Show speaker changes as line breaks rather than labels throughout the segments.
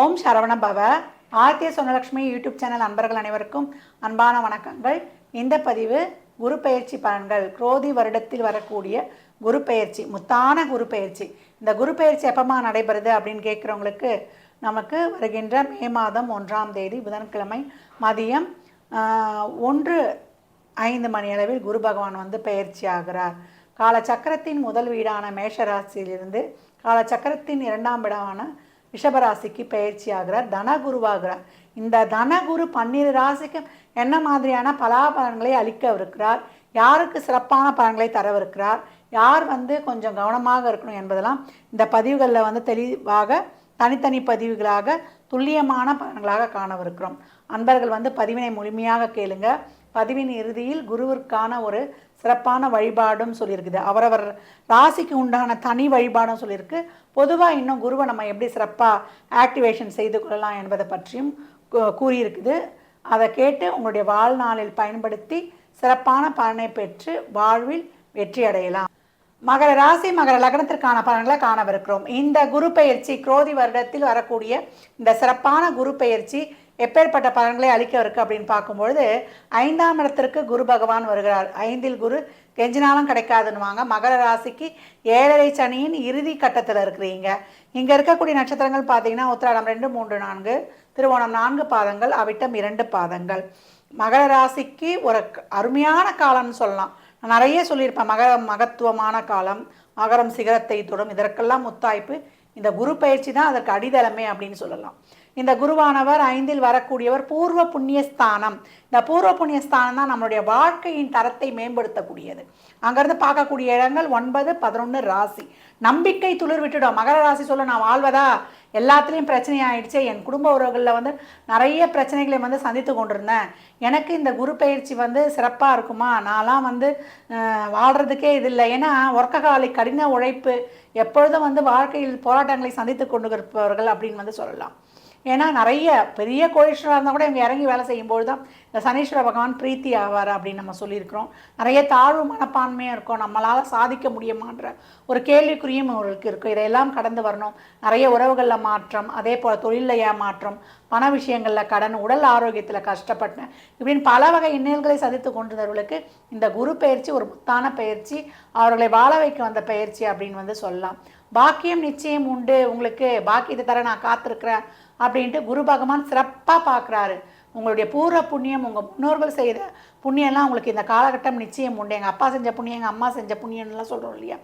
ஓம் சரவண பவ. ஆர்த்திய சொன்னலட்சுமி YouTube channel அன்பர்கள் அனைவருக்கும் அன்பான வணக்கங்கள். இந்த பதிவு குரு பெயர்ச்சி பலன்கள் குரோதி வருடத்தில் வரக்கூடிய குரு பெயர்ச்சி முத்தான குரு பெயர்ச்சி. இந்த குரு பெயர்ச்சி எப்பமா நடைபெறுது அப்படின்னு கேட்குறவங்களுக்கு நமக்கு வருகின்ற மே மாதம் ஒன்றாம் தேதி புதன்கிழமை மதியம் ஒன்று ஐந்து மணி அளவில் குரு பகவான் வந்து பெயர்ச்சி ஆகிறார். காலச்சக்கரத்தின் முதல் வீடான மேஷராசியிலிருந்து காலச்சக்கரத்தின் இரண்டாம் வீடான ரிஷபராசிக்கு பயிற்சி ஆகிறார் தனகுருவாகிறார் இந்த தனகுரு பன்னிரு ராசிக்கு என்ன மாதிரியான பலாபலன்களை அளிக்கவிருக்கிறார்? யாருக்கு சிறப்பான பலன்களை தரவிருக்கிறார்? யார் வந்து கொஞ்சம் கவனமாக இருக்கணும் என்பதெல்லாம் இந்த பதிவுகளில் வந்து தெளிவாக தனித்தனி பதிவுகளாக துல்லியமான பலன்களாக காணவிருக்கிறோம். அன்பர்கள் வந்து பதிவினை முழுமையாக கேளுங்கள் பதிவின் இறுதியில் குருவிற்கான ஒரு சிறப்பான வழிபாடும் சொல்லியிருக்குது. அவரவர் ராசிக்கு உண்டான தனி வழிபாடும் சொல்லியிருக்கு. பொதுவாக இன்னும் குருவை நம்ம எப்படி சிறப்பாக ஆக்டிவேஷன் செய்து கொள்ளலாம் என்பதை பற்றியும் கூறியிருக்குது. அதை கேட்டு உங்களுடைய வாழ்நாளில் பயன்படுத்தி சிறப்பான பலனை பெற்று வாழ்வில் வெற்றி அடையலாம். மகர ராசி மகர லக்னத்திற்கான பலன்களை காணவிருக்கிறோம். இந்த குரு பெயர்ச்சி குரோதி வருடத்தில் வரக்கூடிய இந்த சிறப்பான குரு பெயர்ச்சி எப்பேற்பட்ட பலன்களை அளிக்கவிருக்கு அப்படின்னு பார்க்கும்பொழுது ஐந்தாம் இடத்திற்கு குரு பகவான் வருகிறார். ஐந்தில் குரு கெஞ்சினாலும் கிடைக்காதுன்னுவாங்க. மகர ராசிக்கு ஏழரை சனியின் இறுதி கட்டத்தில் இருக்கிறீங்க. இங்கே இருக்கக்கூடிய நட்சத்திரங்கள் பார்த்தீங்கன்னா உத்திராடம் ரெண்டு மூன்று நான்கு திருவோணம் நான்கு பாதங்கள் அவிட்டம் இரண்டு பாதங்கள். மகர ராசிக்கு ஒரு அருமையான காலம்னு சொல்லலாம். நான் நிறைய சொல்லியிருப்பேன். மக மகத்துவமான காலம் மகரம் சிகரத்தை தொடும். இதற்கெல்லாம் முத்தாய்ப்பு. இந்த குரு பயிற்சி தான் அதற்கு அடித்தளமே அப்படின்னு சொல்லலாம். இந்த குருவானவர் ஐந்தில் வரக்கூடியவர் பூர்வ புண்ணிய ஸ்தானம் இந்த பூர்வ புண்ணிய ஸ்தானம் தான் நம்மளுடைய வாழ்க்கையின் தரத்தை மேம்படுத்தக்கூடியது. அங்கேருந்து பார்க்கக்கூடிய இடங்கள் ஒன்பது பதினொன்று ராசி. நம்பிக்கை துளிர் விட்டுடும். மகர ராசி சொல்ல நான் வாழ்வதா? எல்லாத்துலேயும் பிரச்சனை ஆயிடுச்சு. என் குடும்ப உறவுகளில் வந்து நிறைய பிரச்சனைகளை வந்து சந்தித்து கொண்டிருந்தேன். எனக்கு இந்த குரு பயிற்சி வந்து சிறப்பாக இருக்குமா? நான்லாம் வந்து வாழ்கிறதுக்கே இது இல்லை. ஏன்னா ஒர்க்ககாலை கடின உழைப்பு எப்பொழுதும் வந்து வாழ்க்கையில் போராட்டங்களை சந்தித்து கொண்டு இருப்பவர்கள் அப்படின்னு வந்து சொல்லலாம். ஏன்னா நிறைய பெரிய கோடீஸ்வரராக இருந்தால் கூட இவங்க இறங்கி வேலை செய்யும்போது தான் இந்த சனீஸ்வர பகவான் பிரீத்தி ஆவார் அப்படின்னு நம்ம சொல்லியிருக்கிறோம். நிறைய தாழ்வு மனப்பான்மையாக இருக்கும். நம்மளால் சாதிக்க முடியுமான்ற ஒரு கேள்விக்குறியும் அவர்களுக்கு இருக்கும் இதையெல்லாம் கடந்து வரணும். நிறைய உறவுகளில் மாற்றம் அதே போல் தொழிலில் ஏமாற்றம் பண விஷயங்களில் கடன் உடல் ஆரோக்கியத்தில் கஷ்டப்பட்டேன் இப்படின்னு பல வகை இன்னல்களை சதித்து கொண்டிருந்தவர்களுக்கு இந்த குரு பயிற்சி ஒரு முத்தான பயிற்சி அவர்களை வாழ வைக்க வந்த பயிற்சி அப்படின்னு வந்து சொல்லலாம். பாக்கியம் நிச்சயம் உண்டு. உங்களுக்கு பாக்கியத்தை தர நான் காத்திருக்கிறேன். அப்படின்ட்டு குரு பகவான் சிறப்பாக பார்க்குறாரு உங்களுடைய பூர்வ புண்ணியம் உங்கள் முன்னோர்கள் செய்த புண்ணியம்லாம் உங்களுக்கு இந்த காலகட்டம் நிச்சயம் உண்டு. எங்கள் அப்பா செஞ்ச புண்ணியம் எங்கள் அம்மா செஞ்ச புண்ணியம்லாம் சொல்கிறோம் இல்லையா?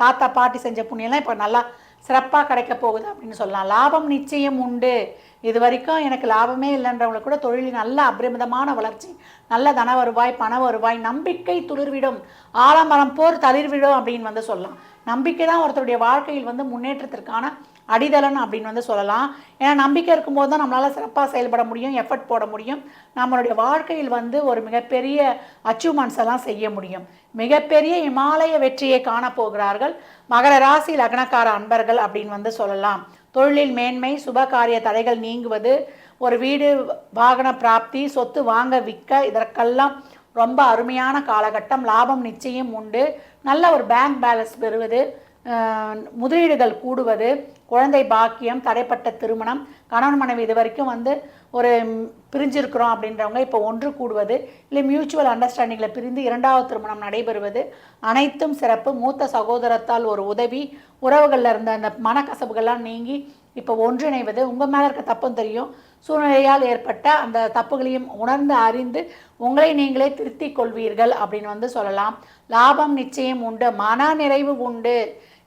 தாத்தா பாட்டி செஞ்ச புண்ணியம்லாம் இப்போ நல்லா சிறப்பாக கிடைக்க போகுது அப்படின்னு சொல்லலாம். லாபம் நிச்சயம் உண்டு. இது வரைக்கும் எனக்கு லாபமே இல்லைன்றவங்களுக்கு கூட தொழிலில் நல்ல அபரிமிதமான வளர்ச்சி நல்ல தன வருவாய் பண வருவாய் நம்பிக்கை துளிர்விடும். ஆலமரம் போர் தளிர்விடும் அப்படின்னு வந்து சொல்லலாம். நம்பிக்கை தான் ஒருத்தருடைய வாழ்க்கையில் வந்து முன்னேற்றத்திற்கான அடிதளன் அப்படின்னு வந்து சொல்லலாம். ஏன்னா நம்பிக்கை இருக்கும்போது தான் நம்மளால் சிறப்பாக செயல்பட முடியும் எஃபர்ட் போட முடியும். நம்மளுடைய வாழ்க்கையில் வந்து ஒரு மிகப்பெரிய அச்சீவ்மெண்ட்ஸ் எல்லாம் செய்ய முடியும். மிகப்பெரிய இமாலய வெற்றியை காணப்போகிறார்கள். மகர ராசி லக்னக்கார அன்பர்கள் அப்படின்னு வந்து சொல்லலாம். தொழிலில் மேன்மை சுபகாரிய தடைகள் நீங்குவது ஒரு வீடு வாகன பிராப்தி சொத்து வாங்க விற்க இதற்கெல்லாம் ரொம்ப அருமையான காலகட்டம் லாபம் நிச்சயம் உண்டு. நல்ல ஒரு பேங்க் பேலன்ஸ் பெறுவது முதலீடுகள் கூடுவது குழந்தை பாக்கியம் தடைப்பட்ட திருமணம் கணவன் மனைவி இது வரைக்கும் வந்து ஒரு பிரிஞ்சிருக்கிறோம் அப்படின்றவங்க இப்போ ஒன்று கூடுவது இல்லை மியூச்சுவல் அண்டர்ஸ்டாண்டிங்கில் பிரிந்து இரண்டாவது திருமணம் நடைபெறுவது அனைத்தும் சிறப்பு. மூத்த சகோதரத்தால் ஒரு உதவி உறவுகளில் இருந்த அந்த மனக்கசப்புகள்லாம் நீங்கி இப்போ ஒன்றிணைவது உங்கள் மேலே இருக்க தப்பும் தெரியும். சூழ்நிலையால் ஏற்பட்ட அந்த தப்புகளையும் உணர்ந்து அறிந்து உங்களை நீங்களே திருத்தி கொள்வீர்கள் அப்படின்னு வந்து சொல்லலாம். லாபம் நிச்சயம் உண்டு. மன நிறைவு உண்டு.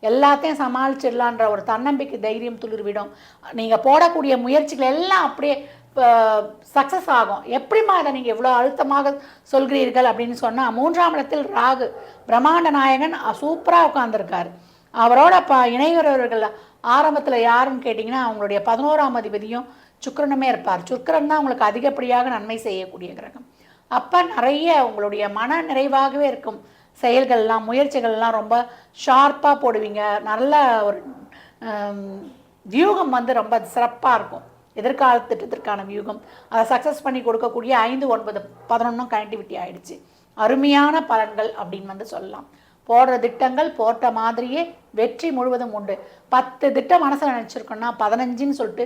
எல்லாத்தையும் சமாளிச்சிடலான்ற ஒரு தன்னம்பிக்கை தைரியம் துளிர்விடும். நீங்கள் போடக்கூடிய முயற்சிகள் எல்லாம் அப்படியே சக்ஸஸ் ஆகும். எப்படிம்மா இதை நீங்கள் இவ்வளோ அழுத்தமாக சொல்கிறீர்கள் அப்படின்னு சொன்னால் மூன்றாம் இடத்தில் ராகு பிரம்மாண்ட நாயகன் சூப்பராக உட்காந்துருக்கார் அவரோட ப இணைகிறவர்கள் ஆரம்பத்தில் யாருன்னு கேட்டிங்கன்னா அவங்களுடைய பதினோராம் அதிபதியும் சுக்கரனுமே இருப்பார். சுக்கரன் தான் உங்களுக்கு அதிகப்படியாக நன்மை செய்யக்கூடிய கிரகம். அப்போ நிறைய உங்களுடைய மன நிறைவாகவே இருக்கும். செயல்கள்லாம் முயற்சிகள்லாம் ரொம்ப ஷார்ப்பாக போடுவீங்க. நல்ல ஒரு வியூகம் வந்து ரொம்ப சிறப்பாக இருக்கும். எதிர்கால திட்டத்திற்கான வியூகம். அதை சக்ஸஸ் பண்ணி கொடுக்கக்கூடிய ஐந்து ஒன்பது பதினொன்றும் கனெக்டிவிட்டி ஆகிடுச்சு அருமையான பலன்கள் அப்படின்னு வந்து சொல்லலாம். போடுற திட்டங்கள் போட்ட மாதிரியே வெற்றி முழுவதும் உண்டு. பத்து திட்டம் மனசில் நினச்சிருக்கோம்னா பதினஞ்சுன்னு சொல்லிட்டு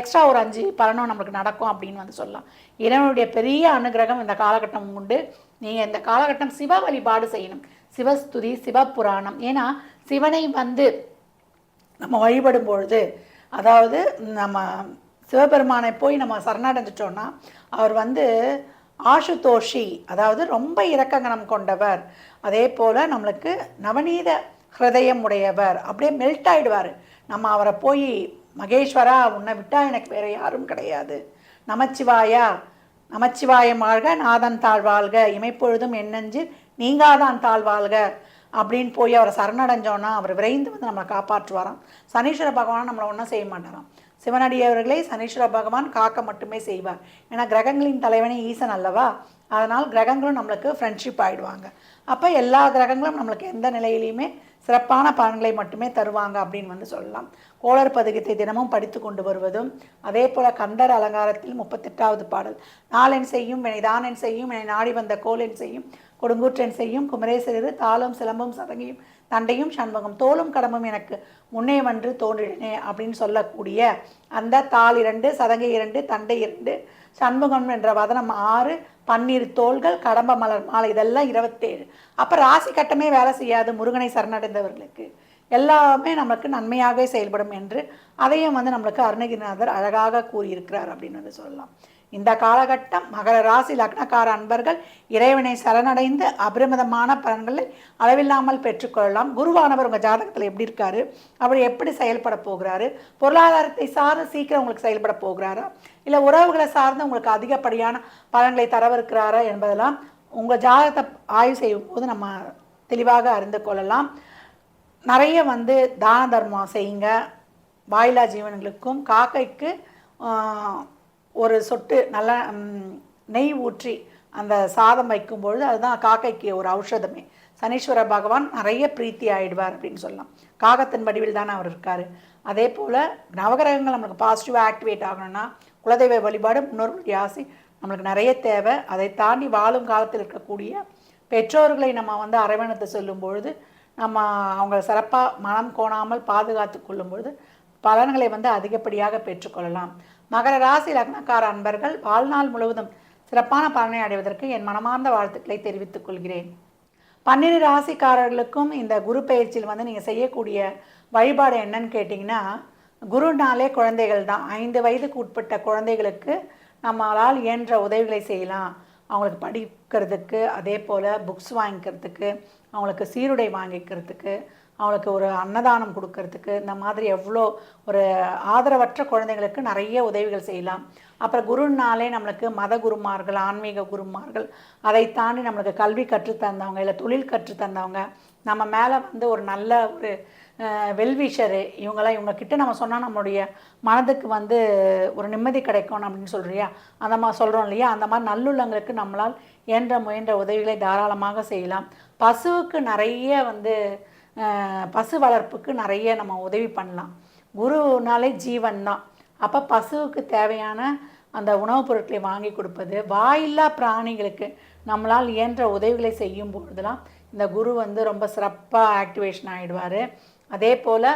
எக்ஸ்ட்ரா ஒரு அஞ்சு பலனும் நம்மளுக்கு நடக்கும் அப்படின்னு வந்து சொல்லலாம். இறைவனுடைய பெரிய அனுகிரகம் இந்த காலகட்டம் உண்டு. நீங்கள் இந்த காலகட்டம் சிவ வழிபாடு செய்யணும். சிவஸ்துதி சிவபுராணம். ஏன்னா சிவனை வந்து நம்ம வழிபடும் பொழுது அதாவது நம்ம சிவபெருமானை போய் நம்ம சரணடைஞ்சிட்டோன்னா அவர் வந்து ஆசுதோஷி அதாவது ரொம்ப இரக்கங்கனம் கொண்டவர் அதே போல் நம்மளுக்கு நவநீத ஹிருதயம் உடையவர் அப்படியே மெல்ட் ஆயிடுவார். நம்ம அவரை போய் மகேஸ்வரா உன்னை விட்டால் எனக்கு வேறு யாரும் கிடையாது. நமச்சிவாயா நமச்சிவாயம் வாழ்க நாதன் தாழ்வாழ்க இமைப்பொழுதும் என்னஞ்சு நீங்காதான் தாழ்வாழ்க அப்படின்னு போய் அவரை சரணடைஞ்சோன்னா அவர் விரைந்து வந்து நம்மளை காப்பாற்றுவாராம். சனீஸ்வர பகவான் நம்மளை ஒன்றும் செய்ய மாட்டாராம். சிவனடியவர்களை சனீஸ்வர பகவான் காக்க மட்டுமே செய்வார். ஏன்னா கிரகங்களின் தலைவனே ஈசன் அல்லவா? அதனால் கிரகங்களும் நம்மளுக்கு ஃப்ரெண்ட்ஷிப் ஆயிடுவாங்க. அப்போ எல்லா கிரகங்களும் நம்மளுக்கு எந்த நிலையிலையுமே சிறப்பான பலன்களை மட்டுமே தருவாங்க அப்படின்னு வந்து சொல்லலாம். கோளர் பதிகத்தை தினமும் படித்து கொண்டு வருவதும் அதே போல கந்தர் அலங்காரத்தில் முப்பத்தெட்டாவது பாடல். நாளென் செய்யும் வினைதானென் செய்யும் என்னை நாடி வந்த கோலென் செய்யும் கொடுங்கூற்றன் செய்யும் குமரேசரு தாளம் சிலம்பும் சதங்கியும் தண்டையும் சண்முகம் தோளும் கடமும் எனக்கு முன்னே வந்து தோன்றினே அப்படின்னு சொல்லக்கூடிய அந்த தாள் இரண்டு சதங்கை இரண்டு தண்டை இரண்டு சண்முகம் என்ற வதனம் ஆறு பன்னீர் தோள்கள் கடம்ப மலர் மாலை இதெல்லாம் இருபத்தேழு. அப்போ ராசி கட்டமே வேலை செய்யாது முருகனை சரணடைந்தவர்களுக்கு. எல்லாமே நமக்கு நன்மையாகவே செயல்படும் என்று அதையும் வந்து நம்மளுக்கு அருணகிரிநாதர் அழகாக கூறியிருக்கிறார் அப்படின்னு வந்து சொல்லலாம். இந்த காலகட்டம் மகர ராசி லக்னக்கார அன்பர்கள் இறைவனை சரணடைந்து அபரிமிதமான பலன்களை அளவில்லாமல் பெற்றுக்கொள்ளலாம். குருவானவர் உங்கள் ஜாதகத்தில் எப்படி இருக்காரு? அவர் எப்படி செயல்பட போகிறாரு? பொருளாதாரத்தை சார்ந்து சீக்கிரம் உங்களுக்கு செயல்பட போகிறாரா? இல்லை உறவுகளை சார்ந்து உங்களுக்கு அதிகப்படியான பலன்களை தரவிருக்கிறாரா என்பதெல்லாம் உங்கள் ஜாதகத்தை ஆய்வு செய்யும் போது நம்ம தெளிவாக அறிந்து கொள்ளலாம். நிறைய வந்து தான தர்மம் செய்யுங்க. வாயிலா ஜீவன்களுக்கும் காக்கைக்கு ஒரு சொட்டு நல்ல நெய் ஊற்றி அந்த சாதம் வைக்கும்பொழுது அதுதான் காக்கைக்கு ஒரு ஔஷதமே. சனீஸ்வர பகவான் நிறைய பிரீத்தி ஆயிடுவார் அப்படின்னு சொல்லலாம். காகத்தின் வடிவில் தானே அவர் இருக்கார். அதே போல் நவகிரகங்கள் நம்மளுக்கு பாசிட்டிவாக ஆக்டிவேட் ஆகணும்னா குலதெய்வ வழிபாடு முன்னோர்களுடைய ஆசை நம்மளுக்கு நிறைய தேவை. அதை தாண்டி வாழும் காலத்தில் இருக்கக்கூடிய பெற்றோர்களை நம்ம வந்து அரவணைத்து சொல்லும் பொழுது நம்ம அவங்கள சிறப்பாக மனம் கோணாமல் பாதுகாத்து கொள்ளும்பொழுது பலன்களை வந்து அதிகப்படியாக பெற்றுக்கொள்ளலாம். மகர ராசி லக்னக்கார அன்பர்கள் வாழ்நாள் முழுவதும் சிறப்பான பலனை அடைவதற்கு என் மனமார்ந்த வாழ்த்துக்களை தெரிவித்துக் கொள்கிறேன். பன்னிரு ராசிக்காரர்களுக்கும் இந்த குரு பயிற்சியில் வந்து நீங்கள் செய்யக்கூடிய வழிபாடு என்னன்னு கேட்டிங்கன்னா குருனாலே குழந்தைகள் தான். ஐந்து வயதுக்கு உட்பட்ட குழந்தைகளுக்கு நம்மளால் இயன்ற உதவிகளை செய்யலாம். அவங்களுக்கு படிக்கிறதுக்கு அதே போல் புக்ஸ் வாங்கிக்கிறதுக்கு அவங்களுக்கு சீருடை வாங்கிக்கிறதுக்கு அவங்களுக்கு ஒரு அன்னதானம் கொடுக்கறதுக்கு இந்த மாதிரி எவ்வளோ ஒரு ஆதரவற்ற குழந்தைங்களுக்கு நிறைய உதவிகள் செய்யலாம். அப்புறம் குருனாலே நம்மளுக்கு மத குருமார்கள் ஆன்மீக குருமார்கள் அதை தாண்டி நம்மளுக்கு கல்வி கற்றுத்தந்தவங்க இல்லை தொழில் கற்றுத் தந்தவங்க நம்ம மேலே வந்து ஒரு நல்ல ஒரு வெல்விஷரு இவங்கெல்லாம் இவங்க கிட்ட நம்ம சொன்னால் நம்மளுடைய மனதுக்கு வந்து ஒரு நிம்மதி கிடைக்கும் அப்படின்னு சொல்கிறியா அந்த மாதிரி சொல்கிறோம் இல்லையா? அந்த மாதிரி நல்லுள்ளங்களுக்கு நம்மளால் இயன்ற முயன்ற உதவிகளை தாராளமாக செய்யலாம். பசுவுக்கு நிறைய வந்து பசு வளர்ப்புக்கு நிறைய நம்ம உதவி பண்ணலாம். குருனாலே ஜீவன் தான். அப்போ பசுவுக்கு தேவையான அந்த உணவுப் பொருட்களை வாங்கி கொடுப்பது வாயில்லா பிராணிகளுக்கு நம்மளால் இயன்ற உதவிகளை செய்யும் பொழுதெல்லாம் இந்த குரு வந்து ரொம்ப சிறப்பாக ஆக்டிவேஷன் ஆகிடுவார் அதே போல்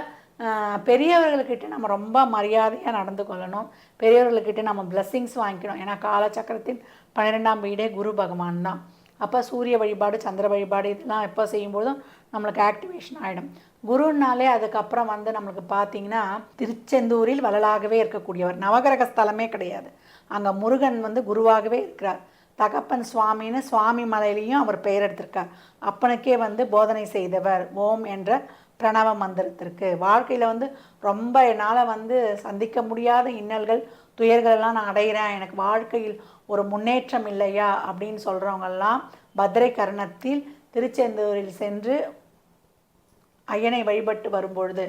பெரியவர்கள்கிட்ட நம்ம ரொம்ப மரியாதையாக நடந்து கொள்ளணும். பெரியவர்கள்கிட்ட நம்ம பிளஸ்ஸிங்ஸ் வாங்கிக்கணும். ஏன்னா காலச்சக்கரத்தின் பன்னிரெண்டாம் வீடே குரு பகவான் தான். அப்போ சூரிய வழிபாடு சந்திர வழிபாடு இதெல்லாம் எப்போ செய்யும்போதும் நம்மளுக்கு ஆக்டிவேஷன் ஆகிடும் குருனாலே அதுக்கப்புறம் வந்து நம்மளுக்கு பார்த்தீங்கன்னா திருச்செந்தூரில் வள்ளலாகவே இருக்கக்கூடியவர். நவகிரக ஸ்தலமே கிடையாது. அங்கே முருகன் வந்து குருவாகவே இருக்கிறார். தகப்பன் சுவாமின்னு சுவாமி மலையிலையும் அவர் பெயர் எடுத்திருக்கார். அப்பனுக்கே வந்து போதனை செய்தவர் ஓம் என்ற பிரணவ மந்திரத்திற்கு. வாழ்க்கையில் வந்து ரொம்ப என்னால் வந்து சந்திக்க முடியாத இன்னல்கள் துயர்களெல்லாம் நான் அடைகிறேன் எனக்கு வாழ்க்கையில் ஒரு முன்னேற்றம் இல்லையா அப்படின்னு சொல்கிறவங்கெல்லாம் பத்ரை கரணத்தில் திருச்செந்தூரில் சென்று ஐயனை வழிபட்டு வரும்பொழுது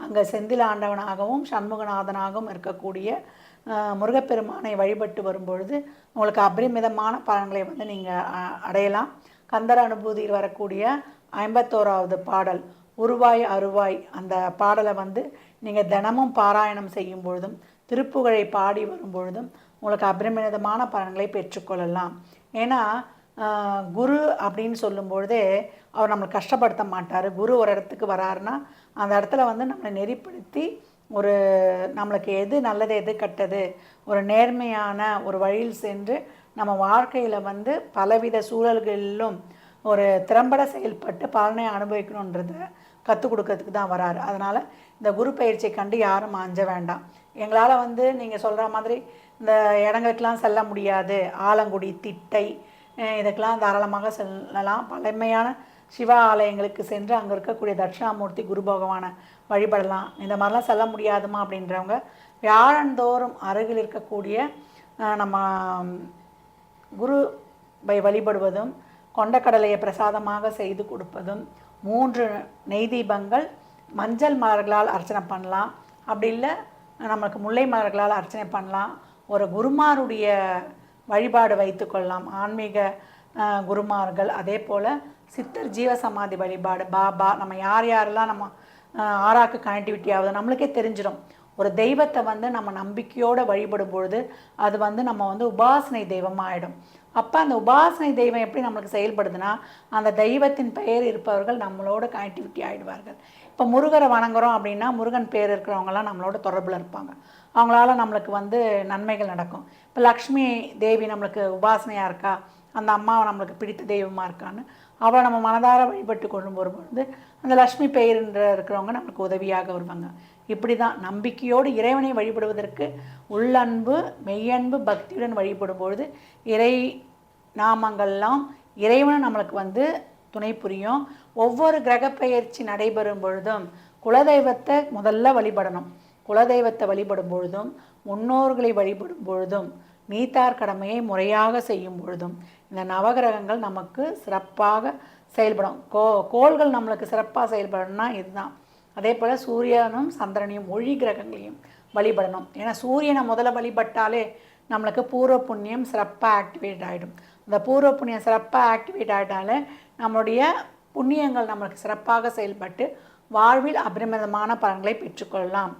அங்கே செந்தில் ஆண்டவனாகவும் சண்முகநாதனாகவும் இருக்கக்கூடிய முருகப்பெருமானை வழிபட்டு வரும்பொழுது உங்களுக்கு அபரிமிதமான பலன்களை வந்து நீங்கள் அடையலாம். கந்தர் அனுபூதியில் வரக்கூடிய ஐம்பத்தோராவது பாடல் உருவாய் அருவாய் அந்த பாடலை வந்து நீங்கள் தினமும் பாராயணம் செய்யும் பொழுதும் திருப்புகழை பாடி வரும்பொழுதும் உங்களுக்கு அபரிமிதமான பலன்களை பெற்றுக்கொள்ளலாம். ஏன்னா குரு அப்படின்னு சொல்லும்பொழுதே அவர் நம்மளை கஷ்டப்படுத்த மாட்டார். குரு ஒரு இடத்துக்கு வராருன்னா அந்த இடத்துல வந்து நம்மளை நெறிப்படுத்தி ஒரு நம்மளுக்கு எது நல்லது எது கெட்டது ஒரு நேர்மையான ஒரு வழியில் சென்று நம்ம வாழ்க்கையில் வந்து பலவித சூழல்களிலும் ஒரு திறம்பட செயல்பட்டு பலனை அனுபவிக்கணுன்றத கற்றுக் கொடுக்கறதுக்கு தான் வராரு. அதனால் இந்த குரு பயிற்சியை கண்டு யாரும் அஞ்ச வேண்டாம். எங்களால் வந்து நீங்கள் சொல்கிற மாதிரி இந்த இடங்களுக்கெல்லாம் செல்ல முடியாது. ஆலங்குடி திட்டை இதுக்கெல்லாம் தாராளமாக செல்லலாம். பழமையான சிவ ஆலயங்களுக்கு சென்று அங்கே இருக்கக்கூடிய தட்சிணாமூர்த்தி குரு பகவானை வழிபடலாம். இந்த மாதிரிலாம் செல்ல முடியாதுமா அப்படின்றவங்க வியாழந்தோறும் அருகில் இருக்கக்கூடிய நம்ம குரு பை வழிபடுவதும் கொண்டக்கடலையை பிரசாதமாக செய்து கொடுப்பதும் மூன்று நெய் தீபங்கள் மஞ்சள் மலர்களால் அர்ச்சனை பண்ணலாம். அப்படி இல்லை நமக்கு முல்லை மலர்களால் அர்ச்சனை பண்ணலாம். ஒரு குருமாருடைய வழிபாடு வைத்துக்கொள்ளலாம் ஆன்மீக குருமார்கள். அதே போல் சித்தர் ஜீவசமாதி வழிபாடு. பாபா நம்ம யார் யாரெல்லாம் நம்ம ஆறாக்கு கனெக்டிவிட்டி ஆகுது நம்மளுக்கே தெரிஞ்சிடும் ஒரு தெய்வத்தை வந்து நம்ம நம்பிக்கையோடு வழிபடும் பொழுது அது வந்து நம்ம வந்து உபாசனை தெய்வமாக ஆகிடும் அப்போ அந்த உபாசனை தெய்வம் எப்படி நம்மளுக்கு செயல்படுதுன்னா அந்த தெய்வத்தின் பெயர் இருப்பவர்கள் நம்மளோட கனெக்டிவிட்டி ஆகிடுவார்கள் இப்போ முருகரை வணங்குறோம் அப்படின்னா முருகன் பேர் இருக்கிறவங்கலாம் நம்மளோட தொடர்பில் இருப்பாங்க. அவங்களால நம்மளுக்கு வந்து நன்மைகள் நடக்கும். இப்போ லக்ஷ்மி தேவி நம்மளுக்கு உபாசனையாக இருக்கா? அந்த அம்மாவை நம்மளுக்கு பிடித்த தெய்வமாக இருக்கான்னு அவளை நம்ம மனதார வழிபட்டு கொண்டு வரும்பொழுது அந்த லக்ஷ்மி பெயர்ன்ற இருக்கிறவங்க நம்மளுக்கு உதவியாக வருவாங்க. இப்படி தான் நம்பிக்கையோடு இறைவனை வழிபடுவதற்கு உள்ளன்பு மெய்யன்பு பக்தியுடன் வழிபடும் பொழுது இறை நாமங்கள்லாம் இறைவனும் நம்மளுக்கு வந்து துணை புரியும். ஒவ்வொரு கிரக பெயர்ச்சி நடைபெறும் பொழுதும் குலதெய்வத்தை முதல்ல வழிபடணும். குலதெய்வத்தை வழிபடும் பொழுதும் முன்னோர்களை வழிபடும் பொழுதும் நீத்தார் கடமையை முறையாக செய்யும் பொழுதும் இந்த நவகிரகங்கள் நமக்கு சிறப்பாக செயல்படும். கோ கோள்கள் நம்மளுக்கு சிறப்பாக செயல்படணும்னா இதுதான். அதே போல் சூரியனும் சந்திரனையும் ஒளி கிரகங்களையும் வழிபடணும். ஏன்னா சூரியனை முதல்ல வழிபட்டாலே நம்மளுக்கு பூர்வ புண்ணியம் சிறப்பாக ஆக்டிவேட் ஆகிடும் இந்த பூர்வ புண்ணியம் சிறப்பாக ஆக்டிவேட் ஆகிட்டால நம்மளுடைய புண்ணியங்கள் நம்மளுக்கு சிறப்பாக செயல்பட்டு வாழ்வில் அபரிமிதமான பலன்களை பெற்றுக்கொள்ளலாம்.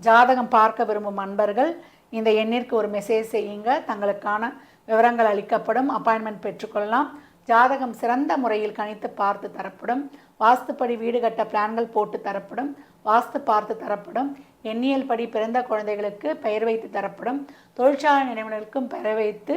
ஜாதகம் பார்க்க விரும்பும் அன்பர்கள் இந்த எண்ணிற்கு ஒரு மெசேஜ் செய்யுங்க. தங்களுக்கான விவரங்கள் அளிக்கப்படும். அப்பாயின்மெண்ட் பெற்றுக்கொள்ளலாம். ஜாதகம் சிறந்த முறையில் கணித்து பார்த்து தரப்படும். வாஸ்துப்படி வீடு கட்ட பிளான்கள் போட்டு தரப்படும். வாஸ்து பார்த்து தரப்படும். எண்ணியல் படி பிறந்த குழந்தைகளுக்கு பெயர் வைத்து தரப்படும். தொழிற்சாலை நினைவுகளுக்கும் பெயர் வைத்து